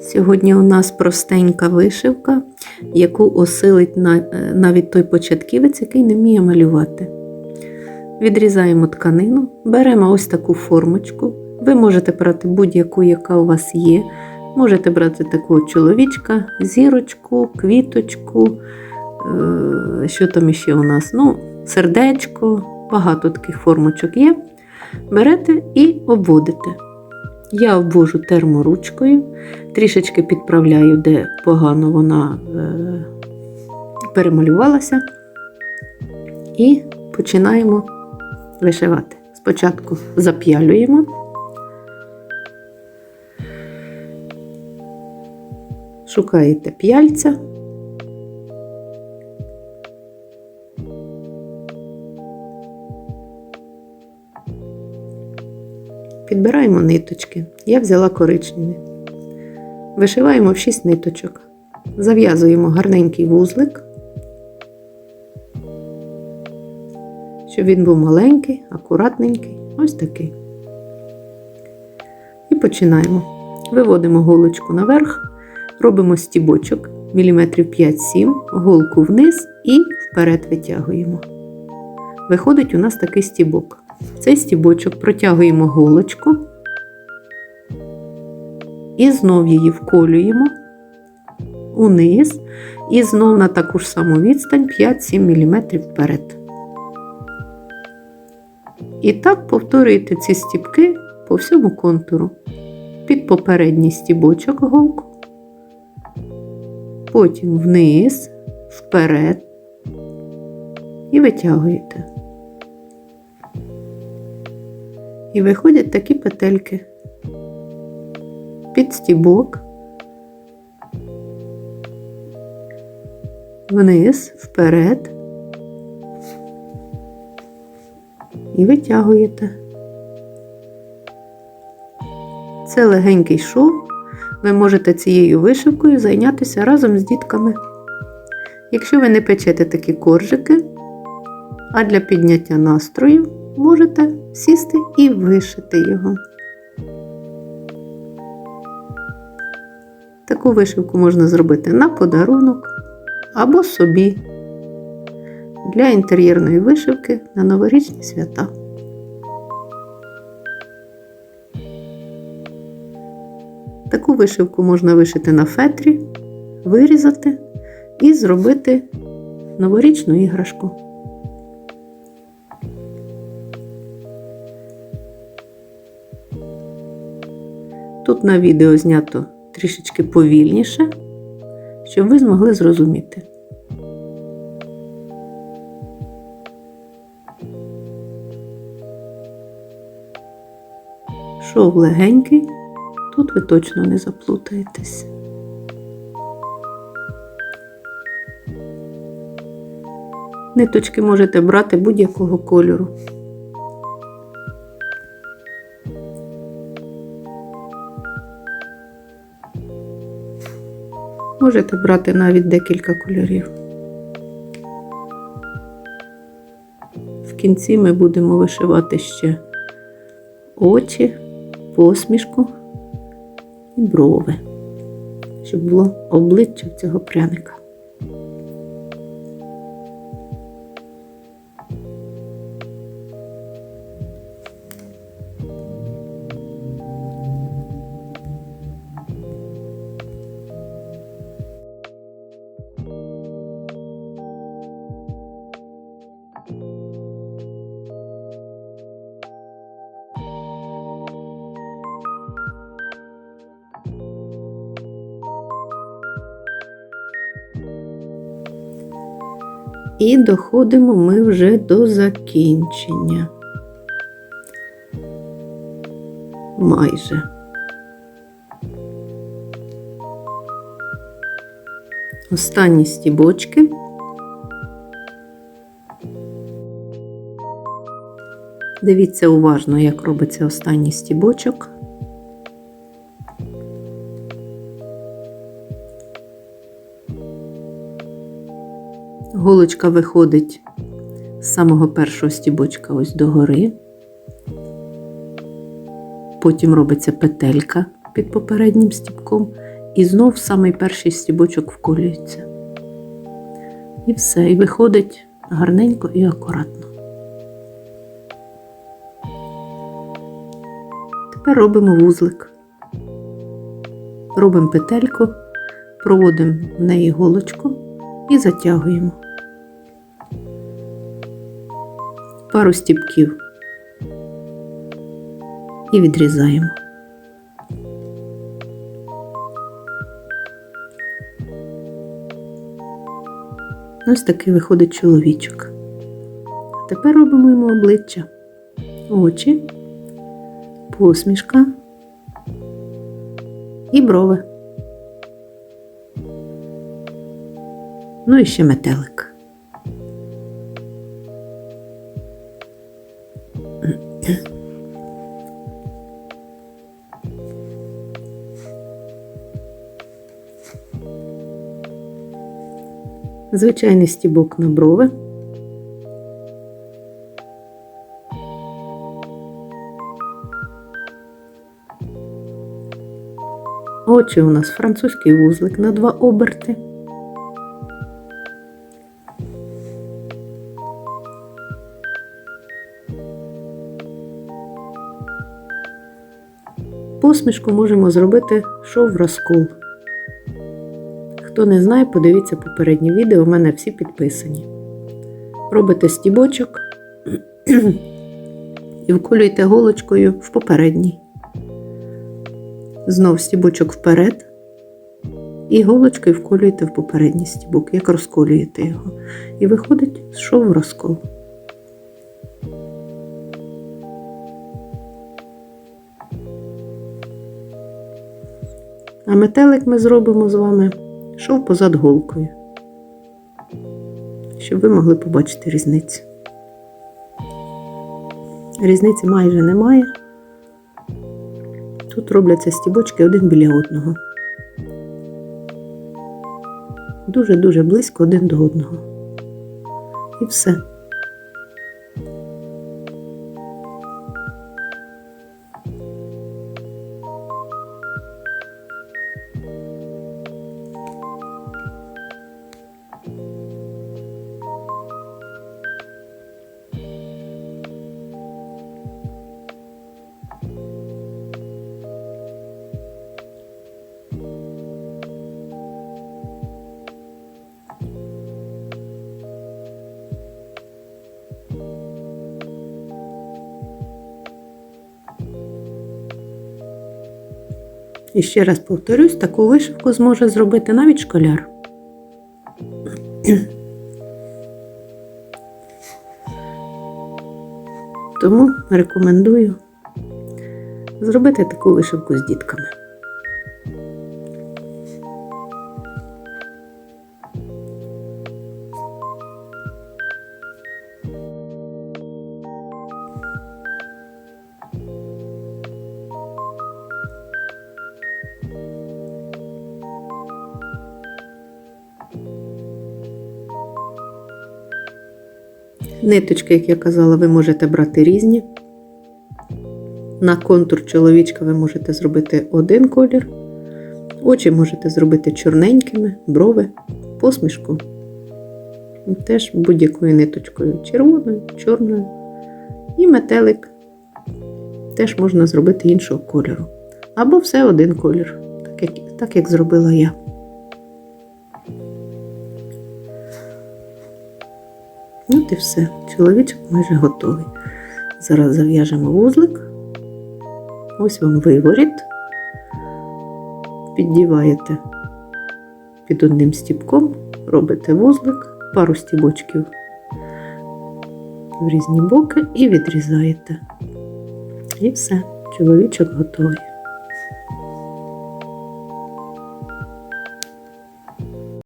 Сьогодні у нас простенька вишивка, яку осилить е, навіть той початківець, який не вміє малювати. Відрізаємо тканину, беремо ось таку формочку. Ви можете брати будь-яку, яка у вас є. Можете брати такого чоловічка, зірочку, квіточку. е, Що там ще у нас? Ну, сердечко, багато таких формочок є. Берете і обводите. Я обвожу терморучкою, трішечки підправляю, де погано вона е, перемалювалася. І починаємо вишивати. Спочатку зап'ялюємо. Шукаєте п'яльця. Підбираємо ниточки. Я взяла коричневі. Вишиваємо в 6 ниточок. Зав'язуємо гарненький вузлик, щоб він був маленький, акуратненький, ось такий. І починаємо. Виводимо голочку наверх, робимо стібочок міліметрів 5-7, голку вниз і вперед витягуємо. Виходить у нас такий стібок. В цей стібочок протягуємо голочку і знов її вколюємо униз, і знов на таку ж саму відстань 5-7 мм вперед. І так повторюєте ці стібки по всьому контуру. Під попередній стібочок голку, потім вниз, вперед і витягуєте. І виходять такі петельки під стібок, вниз, вперед і витягуєте. Це легенький шов. Ви можете цією вишивкою зайнятися разом з дітками. Якщо ви не печете такі коржики, а для підняття настрою можете сісти і вишити його. Таку вишивку можна зробити на подарунок або собі для інтер'єрної вишивки на новорічні свята. Таку вишивку можна вишити на фетрі, вирізати і зробити новорічну іграшку. Тут на відео знято трішечки повільніше, щоб ви змогли зрозуміти. Шов легенький, тут ви точно не заплутаєтесь. Ниточки можете брати будь-якого кольору. Можете брати навіть декілька кольорів. В кінці ми будемо вишивати ще очі, посмішку і брови, щоб було обличчя цього пряника. І доходимо ми вже до закінчення. Майже. Останні стібочки. Дивіться уважно, як робиться останній стібочок. Голочка виходить з самого першого стібочка ось догори. Потім робиться петелька під попереднім стібком, і знов самий перший стібочок вколюється. І все, і виходить гарненько і акуратно. Тепер робимо вузлик. Робимо петельку, проводимо в неї голочку і затягуємо. Пару стібків і відрізаємо. Ось такий виходить чоловічок. А тепер робимо йому обличчя, очі, посмішка і брови. Ну і ще метелик. Звичайний стібок на брови. Очі у нас французький вузлик на два оберти. Посмішку можемо зробити шов розкол. Хто не знає, подивіться попередні відео, у мене всі підписані. Робите стібочок і вколюєте голочкою в попередній. Знов стібочок вперед. І голочкою вколюєте в попередній стібок, як розколюєте його. І виходить шов розкол. А метелик ми зробимо з вами шов позад голкою, щоб ви могли побачити різницю. Різниці майже немає. Тут робляться стібочки один біля одного. Дуже-дуже близько один до одного. І все. І ще раз повторюсь, таку вишивку зможе зробити навіть школяр. Тому рекомендую зробити таку вишивку з дітками. Ниточки, як я казала, ви можете брати різні. На контур чоловічка ви можете зробити один колір. Очі можете зробити чорненькими, брови, посмішку. Теж будь-якою ниточкою червоною, чорною. І метелик теж можна зробити іншого кольору. Або все один колір, так як, так як зробила я. От і все. Чоловічок майже готовий. Зараз зав'яжемо вузлик. Ось вам виворіт. Піддіваєте під одним стібком, робите вузлик, пару стібочків в різні боки і відрізаєте. І все, чоловічок готовий.